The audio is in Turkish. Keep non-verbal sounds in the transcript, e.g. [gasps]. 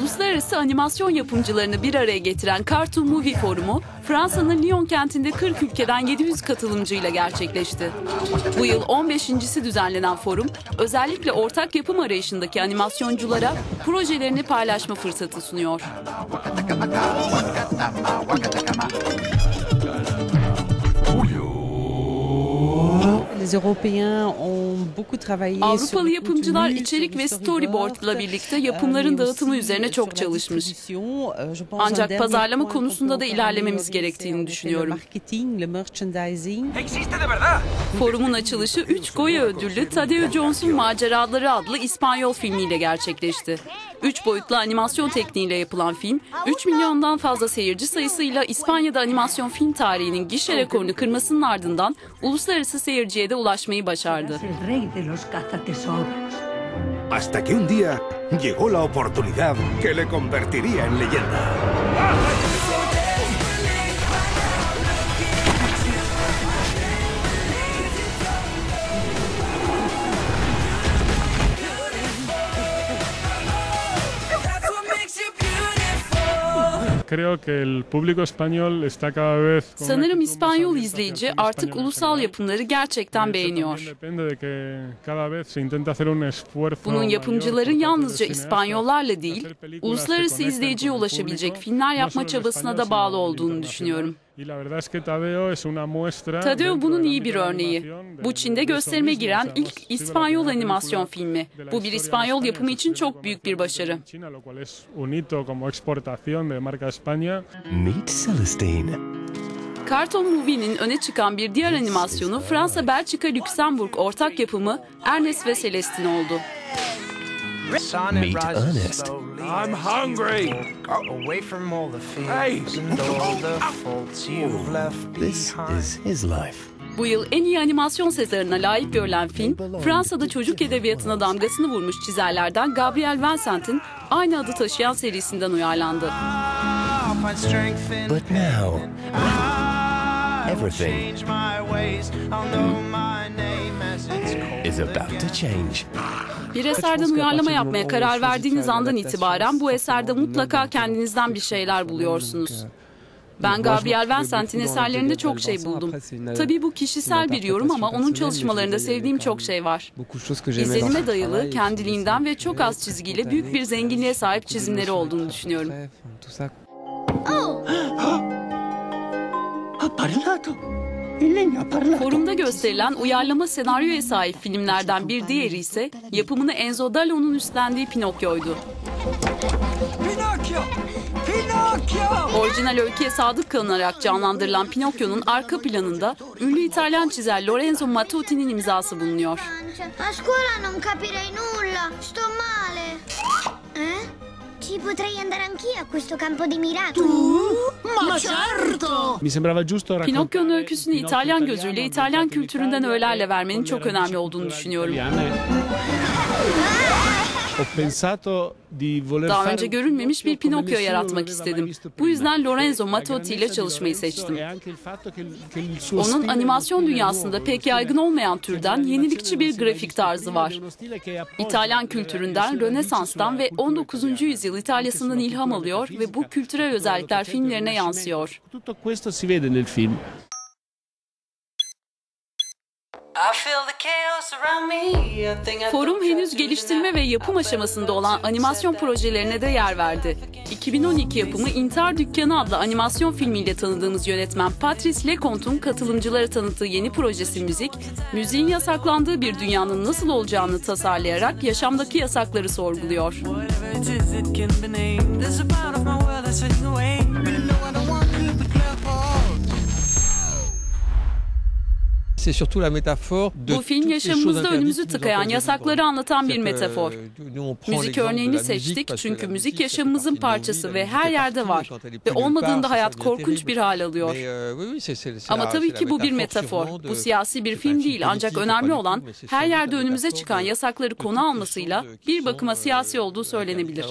Uluslararası animasyon yapımcılarını bir araya getiren Cartoon Movie Forumu, Fransa'nın Lyon kentinde 40 ülkeden 700 katılımcıyla gerçekleşti. Bu yıl 15.si düzenlenen forum, özellikle ortak yapım arayışındaki animasyonculara projelerini paylaşma fırsatı sunuyor. Avrupalı yapımcılar içerik sur ve storyboardla storyboard, birlikte euh, yapımların dağıtımı üzerine çok çalışmış. Euh, Ancak pazarlama konusunda da ilerlememiz gerektiğini düşünüyorum. Forumun açılışı 3 Goya ödüllü Tadeo Jones'un Maceraları adlı İspanyol filmiyle gerçekleşti. 3 boyutlu animasyon tekniğiyle yapılan film, 3 milyondan fazla seyirci sayısıyla İspanya'da animasyon film tarihinin gişe rekorunu kırmasının ardından uluslararası seyirciye de ulaşmayı başardı. Hasta que un día llegó la oportunidad que le convertiría en leyenda. Sanırım İspanyol izleyici artık ulusal yapımları gerçekten beğeniyor. Bunun yapımcıları yalnızca İspanyollarla değil, uluslararası izleyiciye ulaşabilecek filmler yapma çabasına da bağlı olduğunu düşünüyorum. Y la verdad es que Tadeo es una muestra Tadeo dentro bunun iyi bir örneği. Bu de Çin'de gösterime giren ilk İspanyol animasyon filmi. de la Bu bir İspanyol yapımı için çok büyük bir başarı. Meet Celestine. Cartoon Movie'nin öne çıkan bir diğer animasyonu Fransa, Belçika, Lüksemburg ortak yapımı Ernest ve Celestine oldu. Meet Ernest. I'm hungry! Away from all the Hey! fears and all the faults you've left This is his life. Bu yıl en iyi animasyon Sezarı'na layık görülen film, Fransa'da çocuk edebiyatına damgasını vurmuş çizerlerden Gabriel Vincent'in aynı adı taşıyan serisinden uyarlandı. But now, everything is about to change. Bir eserden uyarlama yapmaya karar verdiğiniz andan itibaren bu eserde mutlaka kendinizden bir şeyler buluyorsunuz. Ben Gabriel Vincent'in eserlerinde çok şey buldum. Tabii bu kişisel bir yorum ama onun çalışmalarında sevdiğim çok şey var. İzlenime dayalı, kendiliğinden ve çok az çizgiyle büyük bir zenginliğe sahip çizimleri olduğunu düşünüyorum. [gasps] ¡Ha parlato! Il legno ha parlato! Forumda gösterilen uyarlama senaryoya sahip filmlerden bir diğeri ise yapımını Enzo Dallo'nun üstlendiği Pinokyo'ydu. ¡Pinocchio! ¡Pinocchio! Orijinal öyküye sadık kalınarak canlandırılan Pinokyo'nun arka planında ünlü İtalyan çizer Lorenzo Mattotti'nin imzası bulunuyor. A scuola non capirei nulla, sto male. Eh? Ci potrei andare anch'io a questo campo di miracoli. Ma certo! Mi sembrava giusto raccontare Pinokyo'nun öyküsünü İtalyan italiano gözüyle İtalyan kültüründen öğelerle vermenin çok le önemli olduğunu düşünüyorum. Daha önce görülmemiş bir Pinokyo yaratmak istedim. Bu yüzden Lorenzo Mattotti ile çalışmayı seçtim. e suo Onun animasyon dünyasında pek yaygın olmayan türden yenilikçi bir grafik tarzı var. İtalyan le- kültüründen, Rönesans'tan ve sulla cultura 19. italiana, yüzyıl İtalya'sından ilham alıyor ve bu kültürel özellikler filmlerine yansıyor. Forum henüz geliştirme ve yapım aşamasında olan animasyon projelerine de yer verdi. 2012 yapımı İntihar Dükkanı adlı animasyon filmiyle tanıdığımız yönetmen Patrice Leconte'un katılımcılara tanıttığı yeni projesi müzik, müziğin yasaklandığı bir dünyanın nasıl olacağını tasarlayarak yaşamdaki yasakları sorguluyor. Bu film yaşamımızda önümüzü tıkayan yasakları anlatan bir metafor. euh, Müzik l'exemple de örneğini la musique seçtik parce que çünkü la müzik yaşamımızın parçası la ve her yerde var. quand elle est Ve olmadığında hayat korkunç bir hal alıyor. Mais, euh, Ama tabii ki bu bir métaphore metafor. Bu siyasi bir film un film değil ancak politique, önemli olan her yerde la önümüze çıkan yasakları konu almasıyla qui bir sont, bakıma euh, siyasi olduğu söylenebilir.